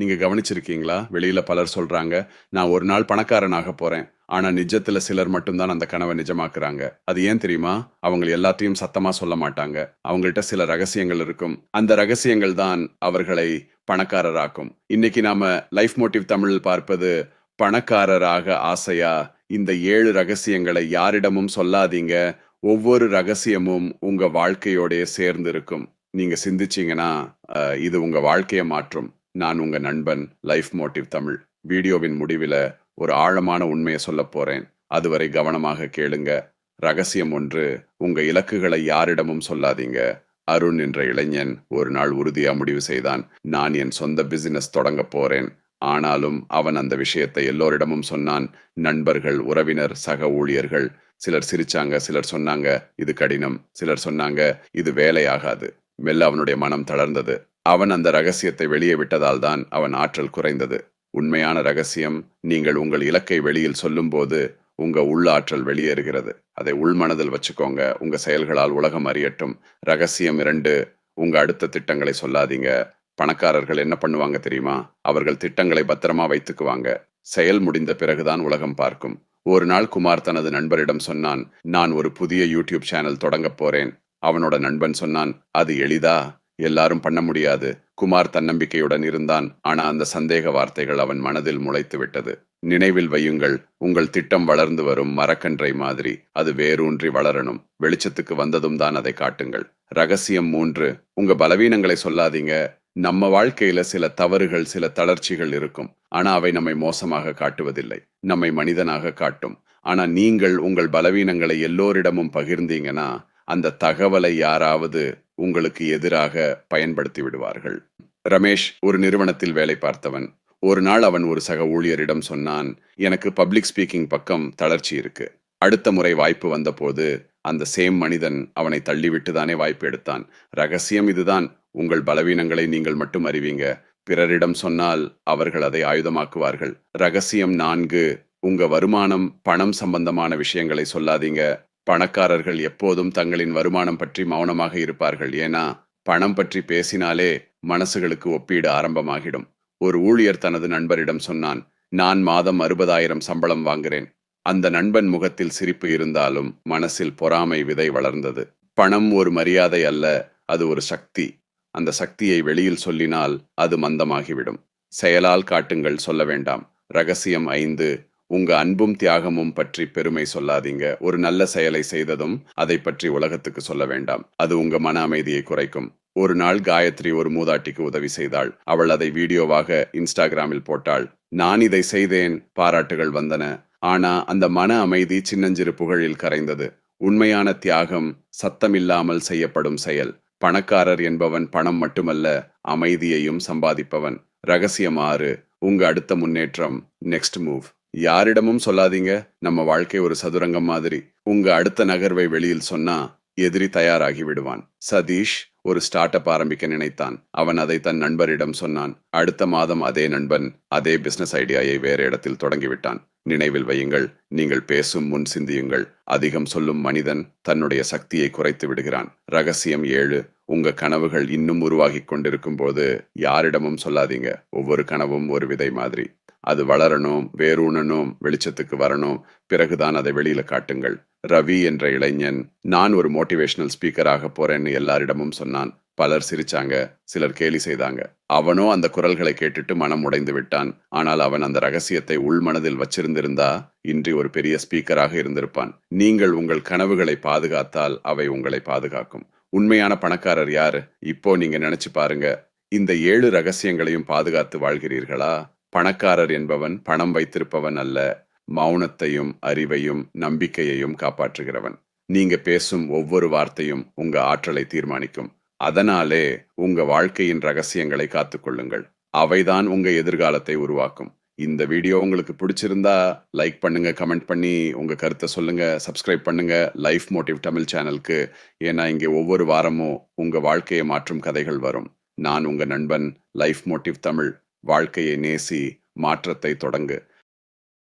நீங்க கவனிச்சிருக்கீங்களா? வெளியில பலர் சொல்றாங்க நான் ஒரு நாள் பணக்காரனாக போறேன். ஆனா நிஜத்துல சிலர் மட்டும்தான் அந்த கனவை நிஜமாக்குறாங்க. அது ஏன் தெரியுமா? அவங்க எல்லாத்தையும் சத்தமா சொல்ல மாட்டாங்க. அவங்கள்ட்ட சில ரகசியங்கள் இருக்கும். அந்த ரகசியங்கள் தான் அவர்களை பணக்காரராக்கும். இன்னைக்கு நாம லைஃப் மோட்டிவ் தமிழில் பார்ப்பது பணக்காரராக ஆசையா? இந்த ஏழு ரகசியங்களை யாரிடமும் சொல்லாதீங்க. ஒவ்வொரு ரகசியமும் உங்க வாழ்க்கையோடைய சேர்ந்து இருக்கும் நீங்க சிந்திச்சீங்கன்னா இது உங்க வாழ்க்கையை மாற்றும். நான் உங்க நண்பன் லைஃப் மோட்டிவ் தமிழ். வீடியோவின் முடிவில் ஒரு ஆழமான உண்மையை சொல்ல போறேன். அதுவரை கவனமாக கேளுங்க. ரகசியம் ஒன்று உங்க இலக்குகளை யாரிடமும் சொல்லாதீங்க. அருண் என்ற இளைஞன் ஒரு நாள் உறுதியா முடிவு செய்தான். நான் என் சொந்த பிசினஸ் தொடங்க போறேன். ஆனாலும் அவன் அந்த விஷயத்தை எல்லோரிடமும் சொன்னான். நண்பர்கள் உறவினர் சக ஊழியர்கள். சிலர் சிரிச்சாங்க சிலர் சொன்னாங்க இது கடினம். சிலர் சொன்னாங்க இது வேலையாகாது. மெல்ல அவனுடைய மனம் தளர்ந்தது. அவன் அந்த ரகசியத்தை வெளியே விட்டதால் தான் அவன் ஆற்றல் குறைந்தது. உண்மையான ரகசியம் நீங்கள் உங்கள் இலக்கை வெளியில் சொல்லும்போது உங்க உள்ளாற்றல் வெளியேறுகிறது. அதை உள்மனதில் வச்சுக்கோங்க. உங்க செயல்களால் உலகம் அறியட்டும். ரகசியம் இரண்டு உங்க அடுத்த திட்டங்களை சொல்லாதீங்க. பணக்காரர்கள் என்ன பண்ணுவாங்க தெரியுமா? அவர்கள் திட்டங்களை பத்திரமா வைத்துக்குவாங்க. செயல் முடிந்த பிறகுதான் உலகம் பார்க்கும். ஒரு நாள் குமார் தனது நண்பரிடம் சொன்னான் நான் ஒரு புதிய யூடியூப் சேனல் தொடங்கப் போறேன். அவனோட நண்பன் சொன்னான் அது எளிதா? எல்லாரும் பண்ண முடியாது. குமார் தன்னம்பிக்கையுடன் இருந்தான். ஆனா அந்த சந்தேக வார்த்தைகள் அவன் மனதில் முளைத்து விட்டது. நினைவில் வையுங்கள் உங்கள் திட்டம் வளர்ந்து வரும் மரக்கன்றை மாதிரி. அது வேரூன்றி வளரணும். வெளிச்சத்துக்கு வந்ததும் தான் அதை காட்டுங்கள். ரகசியம் மூன்று உங்க பலவீனங்களை சொல்லாதீங்க. நம்ம வாழ்க்கையில சில தவறுகள் சில தளர்ச்சிகள் இருக்கும். ஆனா அவை நம்மை மோசமாக காட்டுவதில்லை. நம்மை மனிதனாக காட்டும். ஆனா நீங்கள் உங்கள் பலவீனங்களை எல்லோரிடமும் பகிர்ந்தீங்கன்னா அந்த தகவலை யாராவது உங்களுக்கு எதிராக பயன்படுத்தி விடுவார்கள். ரமேஷ் ஒரு நிறுவனத்தில் வேலை பார்த்தவன். ஒரு நாள் அவன் ஒரு சக ஊழியரிடம் சொன்னான் எனக்கு பப்ளிக் ஸ்பீக்கிங் பக்கம் தளர்ச்சி இருக்கு. அடுத்த முறை வாய்ப்பு வந்தபோது அந்த சேம் மனிதன் அவனை தள்ளிவிட்டு தானே வாய்ப்பு எடுத்தான். ரகசியம் இதுதான். உங்கள் பலவீனங்களை நீங்கள் மட்டும் அறிவீங்க. பிறரிடம் சொன்னால் அவர்கள் அதை ஆயுதமாக்குவார்கள். ரகசியம் நான்கு உங்க வருமானம் பணம் சம்பந்தமான விஷயங்களை சொல்லாதீங்க. பணக்காரர்கள் எப்போதும் தங்களின் வருமானம் பற்றி மௌனமாக இருப்பார்கள். ஏன்னா பணம் பற்றி பேசினாலே மனசுகளுக்கு ஒப்பீடு ஆரம்பமாகிடும். ஒரு ஊழியர் தனது நண்பரிடம் சொன்னான் நான் மாதம் அறுபதாயிரம் சம்பளம் வாங்குறேன். அந்த நண்பன் முகத்தில் சிரிப்பு இருந்தாலும் மனசில் பொறாமை விதை வளர்ந்தது. பணம் ஒரு மரியாதை அல்ல அது ஒரு சக்தி. அந்த சக்தியை வெளியில் சொல்லினால் அது மந்தமாகிவிடும். செயலால் காட்டுங்கள் சொல்ல வேண்டாம். ரகசியம் ஐந்து உங்க அன்பும் தியாகமும் பற்றி பெருமை சொல்லாதீங்க. ஒரு நல்ல செயலை செய்ததும் அதை பற்றி உலகத்துக்கு சொல்ல வேண்டாம். அது உங்க மன அமைதியை குறைக்கும். ஒரு நாள் காயத்ரி ஒரு மூதாட்டிக்கு உதவி செய்தாள். அவள் அதை வீடியோவாக இன்ஸ்டாகிராமில் போட்டாள். நான் இதை செய்தேன். பாராட்டுகள் வந்தன. ஆனா அந்த மன அமைதி சின்னஞ்சிறு புகழில் கரைந்தது. உண்மையான தியாகம் சத்தமில்லாமல் செய்யப்படும் செயல். பணக்காரர் என்பவன் பணம் மட்டுமல்ல அமைதியையும் சம்பாதிப்பவன். ரகசியம் ஆறு. உங்க அடுத்த முன்னேற்றம் நெக்ஸ்ட் மூவ் யாரிடமும் சொல்லாதீங்க. நம்ம வாழ்க்கை ஒரு சதுரங்கம் மாதிரி. உங்க அடுத்த நகர்வை வெளியில் சொன்னா எதிரி தயாராகி விடுவான். சதீஷ் ஒரு ஸ்டார்ட் அப் ஆரம்பிக்க நினைத்தான். அவன் அதை தன் நண்பரிடம் சொன்னான். அடுத்த மாதம் அதே நண்பன் அதே பிசினஸ் ஐடியாயை வேற இடத்தில் தொடங்கிவிட்டான். நினைவில் வையுங்கள். நீங்கள் பேசும் முன் சிந்தியுங்கள். அதிகம் சொல்லும் மனிதன் தன்னுடைய சக்தியை குறைத்து விடுகிறான். ரகசியம் ஏழு. உங்க கனவுகள் இன்னும் உருவாகிக் கொண்டிருக்கும் போது யாரிடமும் சொல்லாதீங்க. ஒவ்வொரு கனவும் ஒரு விதை மாதிரி. அது வளரணும் வேரூனணும் வெளிச்சத்துக்கு வரணும். பிறகுதான் அதை வெளியில காட்டுங்கள். ரவி என்ற இளைஞன் நான் ஒரு மோட்டிவேஷனல் ஸ்பீக்கராக போறேன்னு எல்லாரிடமும் சொன்னான். பலர் சிரிச்சாங்க சிலர் கேலி செய்தாங்க. அவனோ அந்த குரல்களை கேட்டுட்டு மனம் உடைந்து விட்டான். ஆனால் அவன் அந்த ரகசியத்தை உள்மனதில் வச்சிருந்திருந்தா இன்றி ஒரு பெரிய ஸ்பீக்கராக இருந்திருப்பான். நீங்கள் உங்கள் கனவுகளை பாதுகாத்தால் அவை உங்களை பாதுகாக்கும். உண்மையான பணக்காரர் யாரு? இப்போ நீங்க நினைச்சு பாருங்க. இந்த ஏழு ரகசியங்களையும் பாதுகாத்து வாழ்கிறீர்களா? பணக்காரர் என்பவன் பணம் வைத்திருப்பவன் அல்ல மௌனத்தையும் அறிவையும் நம்பிக்கையையும் காப்பாற்றுகிறவன். நீங்க பேசும் ஒவ்வொரு வார்த்தையும் உங்க ஆற்றலை தீர்மானிக்கும். அதனாலே உங்க வாழ்க்கையின் ரகசியங்களை காத்துக்கொள்ளுங்கள் அவைதான் உங்க எதிர்காலத்தை உருவாக்கும். இந்த வீடியோ உங்களுக்கு பிடிச்சிருந்தா லைக் பண்ணுங்க கமெண்ட் பண்ணி உங்க கருத்தை சொல்லுங்க சப்ஸ்கிரைப் பண்ணுங்க. லைஃப் மோட்டிவ் தமிழ் சேனலுக்கு ஏன்னா இங்கே ஒவ்வொரு வாரமும் உங்க வாழ்க்கையை மாற்றும் கதைகள் வரும். நான் உங்க நண்பன் லைஃப் மோட்டிவ் தமிழ். வாழ்க்கையை நேசி மாற்றத்தை தொடங்கு.